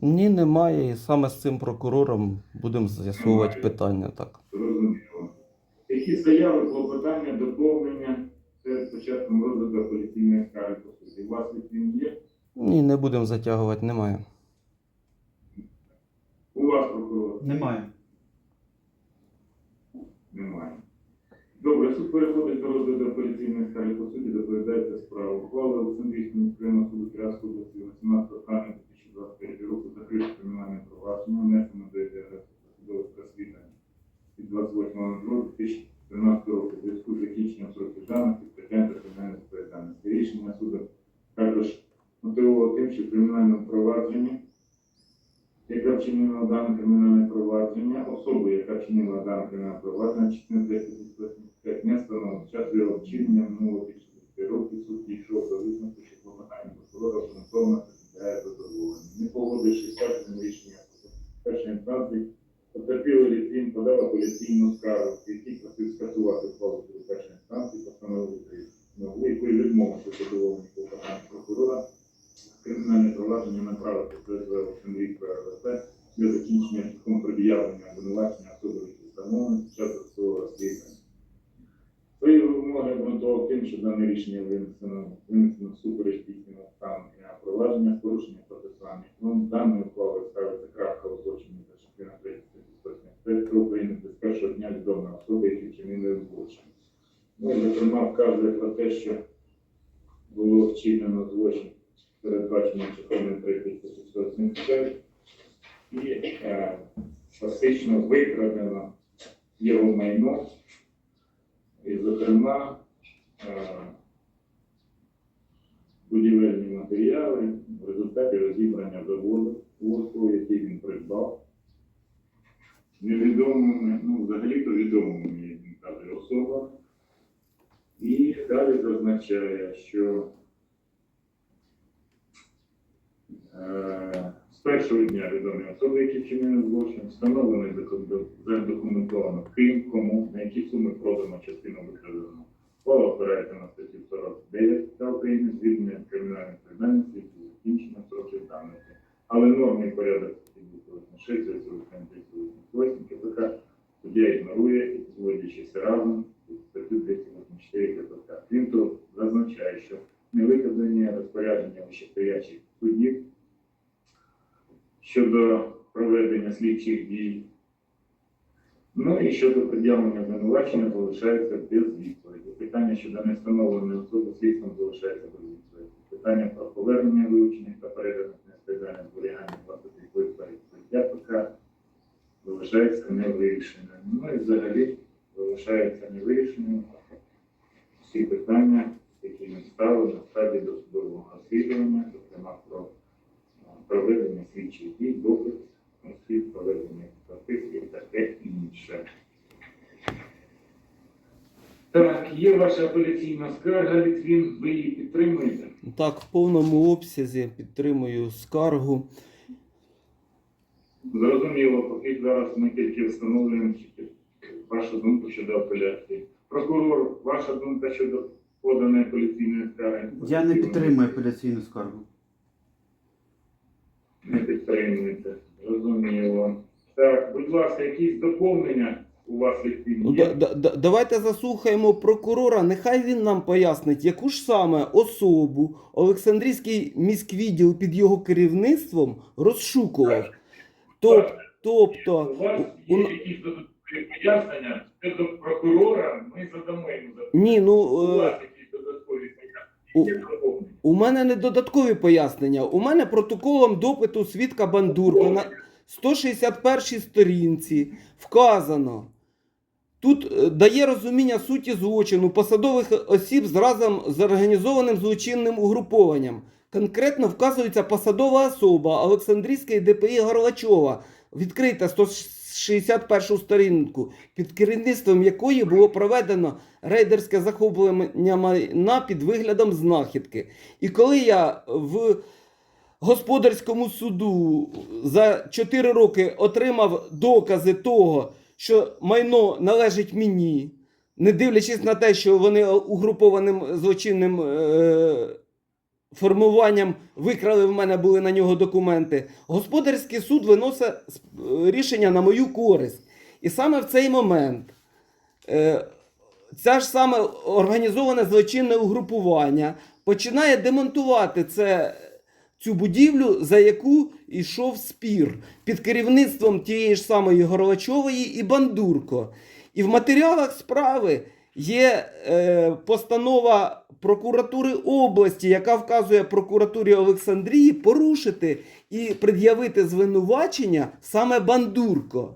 Ні, немає. І саме з цим прокурором будемо з'ясовувати Немає. питання так. Зрозуміло. Які заяви, клопотання, доповнення перед початком розгляду апеляційної скарги по суті? У вас він є? Ні, не будемо затягувати, немає. У вас прокурор? Немає. Немає. Добре, суд переходить до розгляду апеляційної скарги по суті, доповідається справа. Ухвала Олександрійського міськрайонного суду області 18 травня 2023 року закрито кримінальне провадження, внесено до ЄДРС судових розслідувань від 28.02.2013 року в зв'язку з закінченням сроків давності притягнення до кримінальної відповідальності. Рішення суду також мотивувало тим, що в кримінальному провадженні яка вчинила дане кримінальне провадження, особи, яка чинила дане кримінальне провадження, чи 1085 не встановлено час його вчинення минуло більше 10 років, суд дійшов до висновку, що клопотання прокурора обґрунтовано представляє задоволення. Не погодившись з першим рішенням першої інстанції, потерпілий літвін подав апеляційну скаргу, в якій просив скасувати ухвалу суду першої інстанції, постановили нову, якою відмовився задоволення клопотання прокурора кримінальне провадження направити СВ Олександрійської РВП для закінчення шляхом пред'явлення обвинувачення особи встановлення під час досудового розслідування. Свої вимоги обґрунтував тим, що дане рішення винесено, винесено всупереч дійсному стану кримінального провадження з процесуальних норм. Даною ухвалою ставиться крапка у злочині за частина 3 статті України без першого дня відомої особи, які вчинили злочин. Ну, зокрема, вказує про те, що було вчинено злочин передбаченим частиною 3675 і е, фактично викрадено його майно, і, зокрема, е, будівельні матеріали в результаті розібрання заводу, лодку, який він придбав, невідомими, ну, взагалі-то відомими, як він каже, особами. І далі зазначає, що Е, З першого дня відомі особи, які вчинили злочин, встановлено задокументовано, ким, кому, на які суми продано частину викраденого. Ухвала опирається на статтю 49 та України звільнення від кримінальної відповідальності і закінчення строків давності. Але норми порядок статті 286, 288 КПК суддя ігнорує і зводячися разом з статтю 284 КПК. Крім того, зазначає, що невикладення розпорядження вищестоячих суддів щодо проведення слідчих дій. Ну і щодо пред'явлення обвинувачення залишається без відповіді. Питання щодо невстановленої особи слідством залишається відповіді. Питання про повернення вилучених та переданих несповідальних зберігання власних відповідь суддя ПК залишається невирішеним. Ну і взагалі залишається невирішеним всі питання, які ми ставили на стадії досудового розслідування, зокрема про е, проведення слідчих дій, допит, освіт, проведення експертиз і таке інше. Так, є ваша апеляційна скарга, Літвін, ви її підтримуєте? Так, в повному обсязі підтримую скаргу. Зрозуміло, поки зараз ми тільки встановлюємо вашу думку щодо апеляції. Прокурор, ваша думка щодо поданої апеляційної скарги? Я не підтримую апеляційну скаргу. Не підтримуєте. Зрозуміло. Так, будь ласка, якісь доповнення у Літвін, Ну, да, да, да- давайте заслухаємо прокурора. Нехай він нам пояснить, яку ж саме особу Олександрійський міськвідділ під його керівництвом розшукував. Тоб, тобто, У вас у- є якісь додаткові пояснення? Це до прокурора, ми задамо йому запитання. ні, ну. У е, вас якісь додаткові пояснення? Є доповнення? У мене не додаткові пояснення. У мене протоколом допиту свідка Бандурко на 161 сторінці вказано. Тут е, дає розуміння суті злочину посадових осіб з разом з організованим злочинним угрупованням. Конкретно вказується посадова особа Олександрійської ДПІ Горлачова. Відкрита 161 сторінку, під керівництвом якої було проведено рейдерське захоплення майна під виглядом знахідки. І коли я в господарському суду за 4 роки отримав докази того, що майно належить мені, не дивлячись на те, що вони угрупованим злочинним е- формуванням викрали в мене були на нього документи. Господарський суд виносить е, рішення на мою користь. І саме в цей момент е, ця ж саме організоване злочинне угрупування починає демонтувати це, цю будівлю, за яку йшов спір під керівництвом тієї ж самої Горлачової і Бандурко. І в матеріалах справи є е, постанова прокуратури області, яка вказує прокуратурі Олександрії порушити і пред'явити звинувачення саме Бандурко,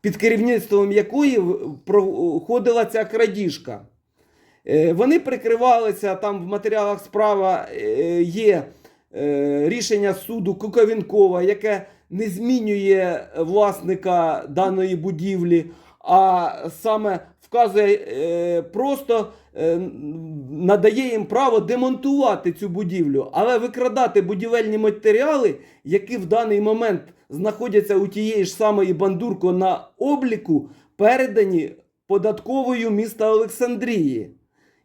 під керівництвом якої проходила ця крадіжка. Е, Вони прикривалися там в матеріалах справа е, є рішення суду Куковінкова, яке не змінює власника даної будівлі, а саме вказує е, просто е, надає їм право демонтувати цю будівлю, але викрадати будівельні матеріали, які в даний момент знаходяться у тієї ж самої бандурко на обліку, передані податковою міста Олександрії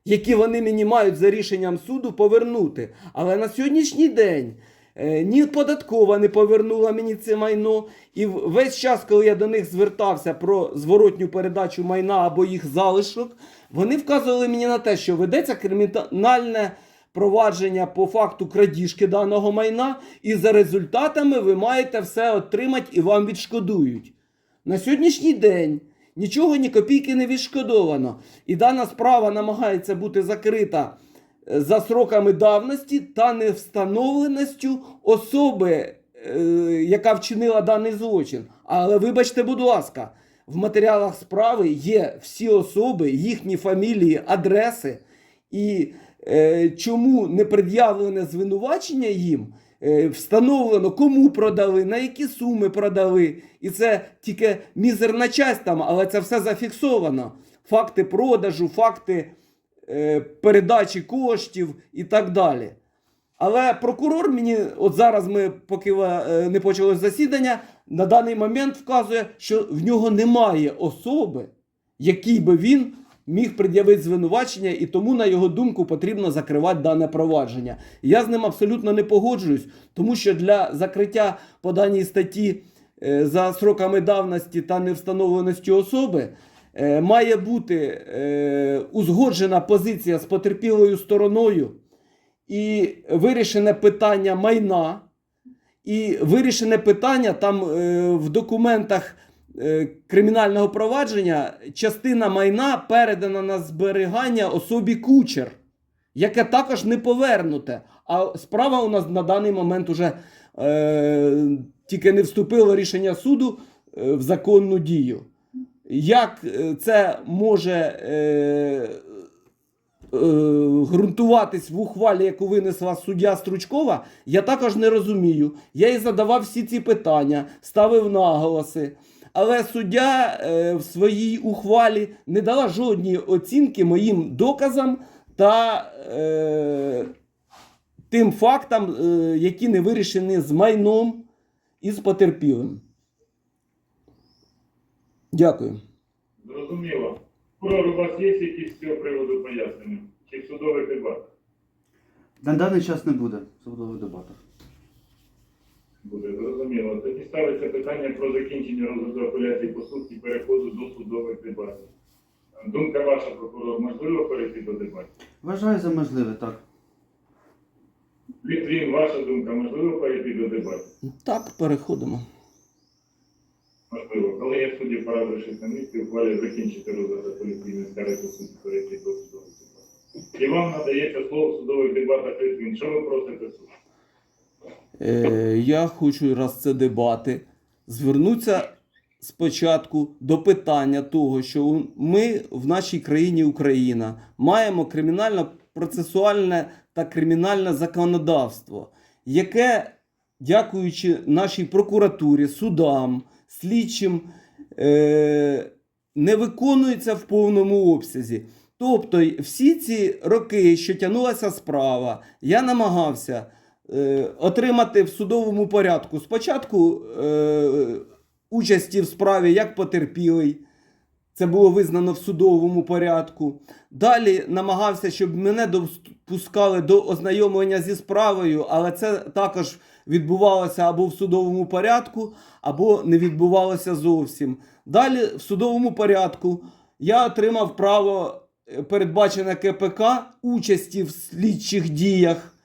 які вони мені мають за рішенням суду повернути. Але на сьогоднішній день е, ні податкова не повернула мені це майно. І весь час, коли я до них звертався про зворотню передачу майна або їх залишок, вони вказували мені на те, що ведеться кримінальне провадження по факту крадіжки даного майна, і за результатами ви маєте все отримати і вам відшкодують. На сьогоднішній день нічого ні копійки не відшкодовано. І дана справа намагається бути закрита е, за сроками давності та невстановленістю особи, е, яка вчинила даний злочин. Але вибачте, будь ласка, в матеріалах справи є всі особи, їхні фамілії, адреси. І е, чому не пред'явлене звинувачення їм? Е, Встановлено, кому продали, на які суми продали. І це тільки мізерна часть там, але це все зафіксовано. Факти продажу, факти е, передачі коштів і так далі. Але прокурор мені, от зараз ми, поки е, не почалось засідання, на даний момент вказує, що в нього немає особи, якій би він міг пред'явити звинувачення, і тому, на його думку, потрібно закривати дане провадження. Я з ним абсолютно не погоджуюсь, тому що для закриття по даній статті е, за сроками давності та невстановленості особи е, має бути е, узгоджена позиція з потерпілою стороною і вирішене питання майна, і вирішене питання там е, в документах кримінального провадження частина майна передана на зберігання особі кучер, яке також не повернуте. А справа у нас на даний момент уже е, тільки не вступило рішення суду е, в законну дію. Як е, це може е, е, ґрунтуватись в ухвалі, яку винесла суддя Стручкова, я також не розумію. Я їй задавав всі ці питання, ставив наголоси. Але суддя е, в своїй ухвалі не дала жодної оцінки моїм доказам та е, тим фактам, е, які не вирішені з майном і з потерпілим. Дякую. Зрозуміло. Прокурор, у вас є якісь з цього приводу пояснення? Чи в судових дебатах? На даний час не буде судових дебатів. Буде зрозуміло. Тоді ставиться питання про закінчення розгляду апеляції по суті переходу до судових дебатів. Думка ваша, прокурор, можливо перейти до дебатів? Вважаю за можливе, так. Літвін, ваша думка, можливо перейти до дебатів? Так, переходимо. Можливо. Коли є судді пора вирішити на місці, ухвалює закінчити розгляд апеляційної скарги по суті перейти до судових дебатів. І вам надається слово в судових дебатах Літвін. Що ви просите суд? Е, я хочу, раз це дебати, звернутися спочатку до питання того, що ми в нашій країні Україна маємо кримінально-процесуальне та кримінальне законодавство, яке, дякуючи нашій прокуратурі, судам, слідчим, е, не виконується в повному обсязі. Тобто, всі ці роки, що тягнулася справа, я намагався отримати в судовому порядку спочатку е, участі в справі як потерпілий. Це було визнано в судовому порядку. Далі намагався, щоб мене допускали до ознайомлення зі справою, але це також відбувалося або в судовому порядку, або не відбувалося зовсім. Далі в судовому порядку я отримав право, е, передбачене КПК, участі в слідчих діях.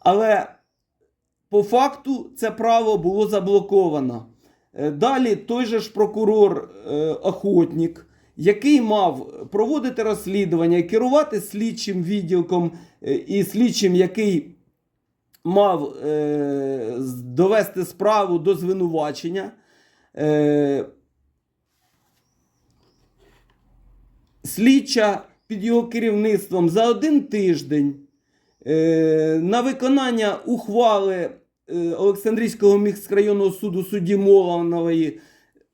Але по факту це право було заблоковано. Е, Далі той же ж прокурор е, Охотник, який мав проводити розслідування і керувати слідчим відділком е, і слідчим, який мав довести справу до звинувачення. Слідча під його керівництвом за один тиждень на виконання ухвали е, Олександрійського міськрайонного суду судді Моланової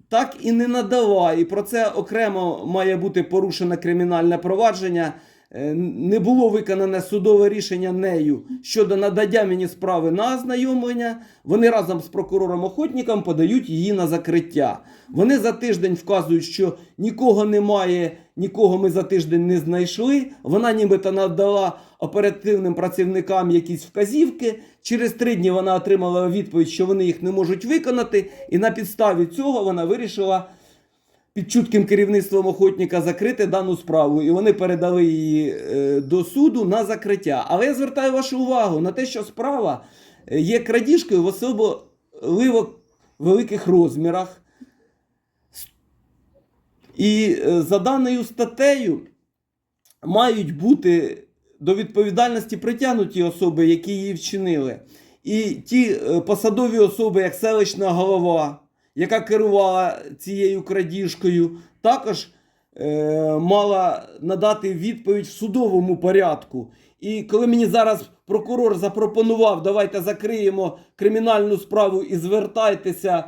так і не надала. І про це окремо має бути порушене кримінальне провадження. Е, Не було виконане судове рішення нею щодо надання мені справи на ознайомлення. Вони разом з прокурором охотником подають її на закриття. Вони за тиждень вказують, що нікого немає, нікого ми за тиждень не знайшли. Вона нібито надала оперативним працівникам якісь вказівки. Через три дні вона отримала відповідь, що вони їх не можуть виконати, і на підставі цього вона вирішила під чутким керівництвом охотника закрити дану справу, і вони передали її е, до суду на закриття. Але я звертаю вашу увагу на те, що справа е, є крадіжкою в особливо великих розмірах. І е, за даною статтею мають бути до відповідальності притягнуті особи, які її вчинили. І ті е, посадові особи, як селищна голова, яка керувала цією крадіжкою, також е, мала надати відповідь в судовому порядку. І коли мені зараз прокурор запропонував, давайте закриємо кримінальну справу і звертайтеся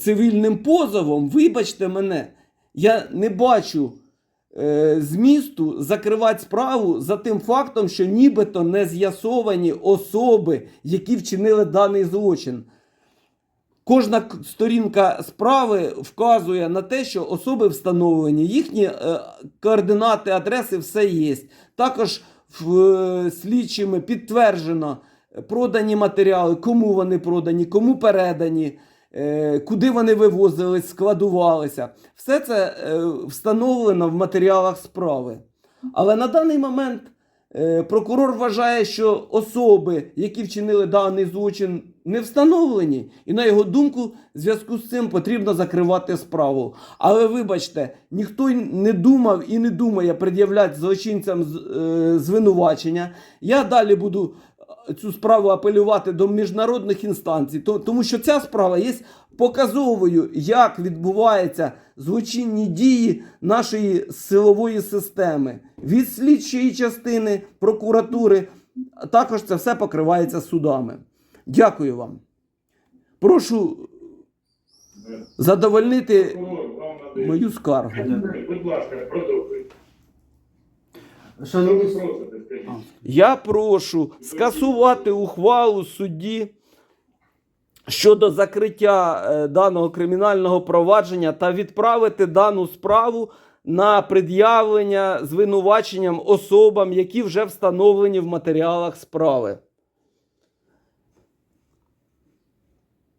цивільним позовом, вибачте мене, я не бачу е, змісту закривати справу за тим фактом, що нібито не з'ясовані особи, які вчинили даний злочин. Кожна сторінка справи вказує на те, що особи встановлені, їхні е, координати, адреси, все є. Також в, е, слідчими підтверджено е, продані матеріали, кому вони продані, кому передані, е, куди вони вивозились, складувалися. Все це е, встановлено в матеріалах справи. Але на даний момент е, прокурор вважає, що особи, які вчинили даний злочин, не встановлені, і на його думку, в зв'язку з цим потрібно закривати справу. Але вибачте, ніхто не думав і не думає пред'являти злочинцям звинувачення. Я далі буду цю справу апелювати до міжнародних інстанцій, то- тому що ця справа є показовою, як відбуваються злочинні дії нашої силової системи від слідчої частини прокуратури. Також це все покривається судами. Дякую вам. Прошу задовольнити мою скаргу. Будь ласка, продовжуйте. Що Шановні, Я прошу скасувати ухвалу судді щодо закриття е, даного кримінального провадження та відправити дану справу на пред'явлення звинуваченням особам, які вже встановлені в матеріалах справи.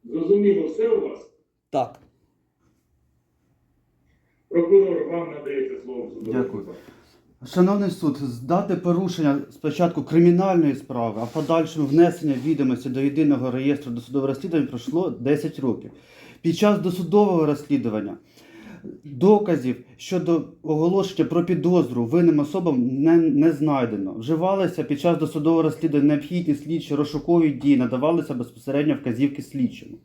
Зрозуміло все у вас? Так. Прокурор, вам надається слово Дякую. Шановний суд, з дати порушення спочатку кримінальної справи, а подальшому внесення відомості до єдиного реєстру досудового розслідування пройшло 10 років. Під час досудового розслідування доказів щодо оголошення про підозру винним особам не, не знайдено. Вживалися під час досудового розслідування необхідні слідчі розшукові дії, надавалися безпосередньо вказівки слідчому.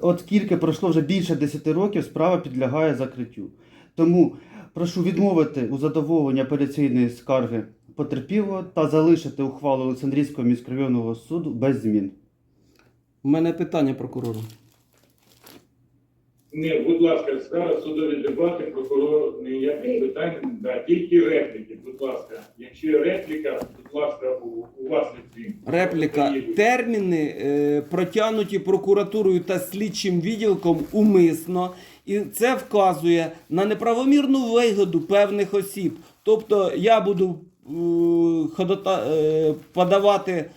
Оскільки пройшло вже більше 10 років, справа підлягає закриттю. Тому прошу відмовити у задоволенні апеляційної скарги потерпілого та залишити ухвалу Олександрійського міськрайонного суду без змін. У мене питання прокурору. Не, будь ласка, зараз судові дебати, прокурор ніяких питань, да, тільки репліки, будь ласка. Якщо є репліка, будь ласка, у, у вас відповім. Репліка. Терміни е, протягнуті прокуратурою та слідчим відділком умисно, і це вказує на неправомірну вигоду певних осіб. Тобто я буду е, ходота, е, подавати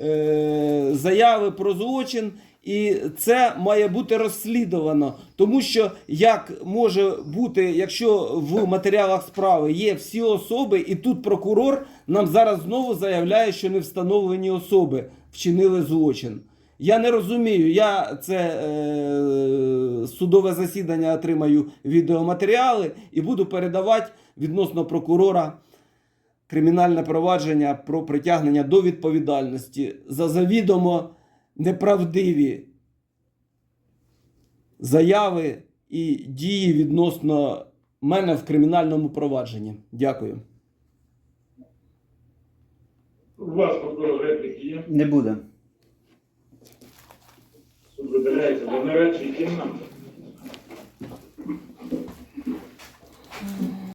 е, заяви про злочин. І це має бути розслідувано, тому що як може бути, якщо в матеріалах справи є всі особи, і тут прокурор нам зараз знову заявляє, що не встановлені особи вчинили злочин. Я не розумію. Я це е, судове засідання отримаю відеоматеріали і буду передавати відносно прокурора кримінальне провадження про притягнення до відповідальності за завідомо неправдиві заяви і дії відносно мене в кримінальному провадженні. Дякую. У вас, прокурор, репліки є? Не буде. Видаляється до нарадчої кімнати.